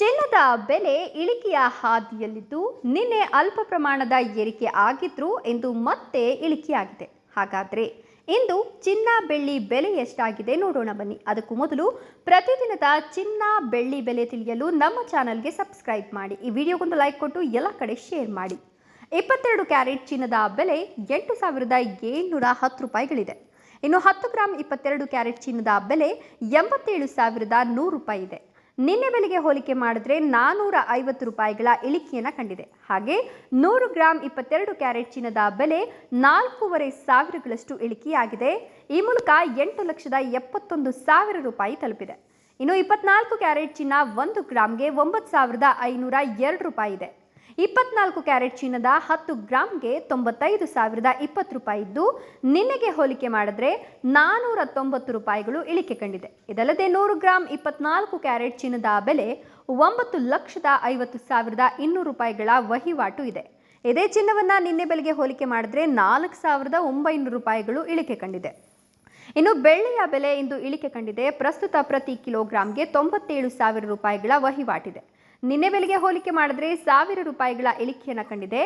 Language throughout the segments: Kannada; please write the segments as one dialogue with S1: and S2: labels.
S1: ಚಿನ್ನದ ಬೆಲೆ ಇಳಿಕೆಯ ಹಾದಿಯಲ್ಲಿದ್ದು ನಿನ್ನೆ ಅಲ್ಪ ಪ್ರಮಾಣದ ಏರಿಕೆ ಆಗಿದ್ರು ಎಂದು ಮತ್ತೆ ಇಳಿಕೆಯಾಗಿದೆ. ಹಾಗಾದ್ರೆ ಇಂದು ಚಿನ್ನ ಬೆಳ್ಳಿ ಬೆಲೆ ಎಷ್ಟಾಗಿದೆ ನೋಡೋಣ ಬನ್ನಿ. ಅದಕ್ಕೂ ಮೊದಲು ಪ್ರತಿದಿನದ ಚಿನ್ನ ಬೆಳ್ಳಿ ಬೆಲೆ ತಿಳಿಯಲು ನಮ್ಮ ಚಾನಲ್ಗೆ ಸಬ್ಸ್ಕ್ರೈಬ್ ಮಾಡಿ. ಈ ವಿಡಿಯೋಗೊಂದು ಲೈಕ್ ಕೊಟ್ಟು ಎಲ್ಲ ಕಡೆ ಶೇರ್ ಮಾಡಿ. ಇಪ್ಪತ್ತೆರಡು ಕ್ಯಾರೆಟ್ ಚಿನ್ನದ ಬೆಲೆ ಎಂಟು ಸಾವಿರದ ಏಳ್ನೂರ ಹತ್ತು ರೂಪಾಯಿಗಳಿದೆ. ಇನ್ನು ಹತ್ತು ಗ್ರಾಮ್ ಇಪ್ಪತ್ತೆರಡು ಕ್ಯಾರೆಟ್ ಚಿನ್ನದ ಬೆಲೆ ಎಂಬತ್ತೇಳು ಸಾವಿರದ ನೂರು ರೂಪಾಯಿ ಇದೆ. ನಿನ್ನೆ ಬೆಲೆಗೆ ಹೋಲಿಕೆ ಮಾಡಿದ್ರೆ ನಾನೂರ ಐವತ್ತು ರೂಪಾಯಿಗಳ ಇಳಿಕೆಯನ್ನು ಕಂಡಿದೆ. ಹಾಗೆ ನೂರು ಗ್ರಾಂ ಇಪ್ಪತ್ತೆರಡು ಕ್ಯಾರೆಟ್ ಚಿನ್ನದ ಬೆಲೆ ನಾಲ್ಕೂವರೆ ಸಾವಿರಗಳಷ್ಟು ಇಳಿಕೆಯಾಗಿದೆ. ಈ ಮೂಲಕ ಎಂಟು ಲಕ್ಷದ ಎಪ್ಪತ್ತೊಂದು ಸಾವಿರ ರೂಪಾಯಿ ತಲುಪಿದೆ. ಇನ್ನು ಇಪ್ಪತ್ನಾಲ್ಕು ಕ್ಯಾರೆಟ್ ಚಿನ್ನ ಒಂದು ಗ್ರಾಮ್ಗೆ ಒಂಬತ್ತು ಸಾವಿರದ ಐನೂರ ಎರಡು ರೂಪಾಯಿ ಇದೆ. ಇಪ್ಪತ್ನಾಲ್ಕು ಕ್ಯಾರೆಟ್ ಚಿನ್ನದ ಹತ್ತು ಗ್ರಾಮ್ಗೆ ತೊಂಬತ್ತೈದು ಸಾವಿರದ ಇಪ್ಪತ್ತು ರೂಪಾಯಿ ಇದ್ದು, ನಿನ್ನೆಗೆ ಹೋಲಿಕೆ ಮಾಡಿದ್ರೆ ನಾನೂರ ತೊಂಬತ್ತು ರೂಪಾಯಿಗಳು ಇಳಿಕೆ ಕಂಡಿದೆ. ಇದಲ್ಲದೆ ನೂರು ಗ್ರಾಂ ಇಪ್ಪತ್ನಾಲ್ಕು ಕ್ಯಾರೆಟ್ ಚಿನ್ನದ ಬೆಲೆ ಒಂಬತ್ತು ಲಕ್ಷದ ಐವತ್ತು ಸಾವಿರದ ಇನ್ನೂರು ರೂಪಾಯಿಗಳ ವಹಿವಾಟು ಇದೆ. ಇದೇ ಚಿನ್ನವನ್ನು ನಿನ್ನೆ ಬೆಲೆಗೆ ಹೋಲಿಕೆ ಮಾಡಿದ್ರೆ ನಾಲ್ಕು ಸಾವಿರದ ಒಂಬೈನೂರು ರೂಪಾಯಿಗಳು ಇಳಿಕೆ ಕಂಡಿದೆ. ಇನ್ನು ಬೆಳ್ಳಿಯ ಬೆಲೆ ಇಂದು ಇಳಿಕೆ ಕಂಡಿದೆ. ಪ್ರಸ್ತುತ ಪ್ರತಿ ಕಿಲೋಗ್ರಾಂಗೆ ತೊಂಬತ್ತೇಳು ಸಾವಿರ ರೂಪಾಯಿಗಳ ವಹಿವಾಟಿದೆ. ನಿನ್ನೆ ಬೆಲೆಗೆ ಹೋಲಿಕೆ ಮಾಡಿದ್ರೆ ಸಾವಿರ ರೂಪಾಯಿಗಳ ಇಳಿಕೆಯನ್ನು ಕಂಡಿದೆ.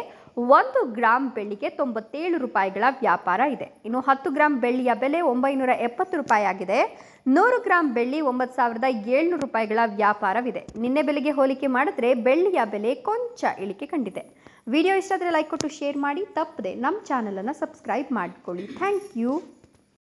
S1: ಒಂದು ಗ್ರಾಂ ಬೆಳ್ಳಿಗೆ ತೊಂಬತ್ತೇಳು ರೂಪಾಯಿಗಳ ವ್ಯಾಪಾರ ಇದೆ. ಇನ್ನು ಹತ್ತು ಗ್ರಾಂ ಬೆಳ್ಳಿಯ ಬೆಲೆ ಒಂಬೈನೂರ ಎಪ್ಪತ್ತು ರೂಪಾಯಿ ಆಗಿದೆ. ನೂರು ಗ್ರಾಂ ಬೆಳ್ಳಿ ಒಂಬತ್ತು ಸಾವಿರದ ಏಳ್ನೂರು ರೂಪಾಯಿಗಳ ವ್ಯಾಪಾರವಿದೆ. ನಿನ್ನೆ ಬೆಲೆಗೆ ಹೋಲಿಕೆ ಮಾಡಿದ್ರೆ ಬೆಳ್ಳಿಯ ಬೆಲೆ ಕೊಂಚ ಇಳಿಕೆ ಕಂಡಿದೆ. ವಿಡಿಯೋ ಇಷ್ಟ ಆದರೆ ಲೈಕ್ ಕೊಟ್ಟು ಶೇರ್ ಮಾಡಿ. ತಪ್ಪದೆ ನಮ್ಮ ಚಾನಲನ್ನು ಸಬ್ಸ್ಕ್ರೈಬ್ ಮಾಡಿಕೊಳ್ಳಿ. Thank you.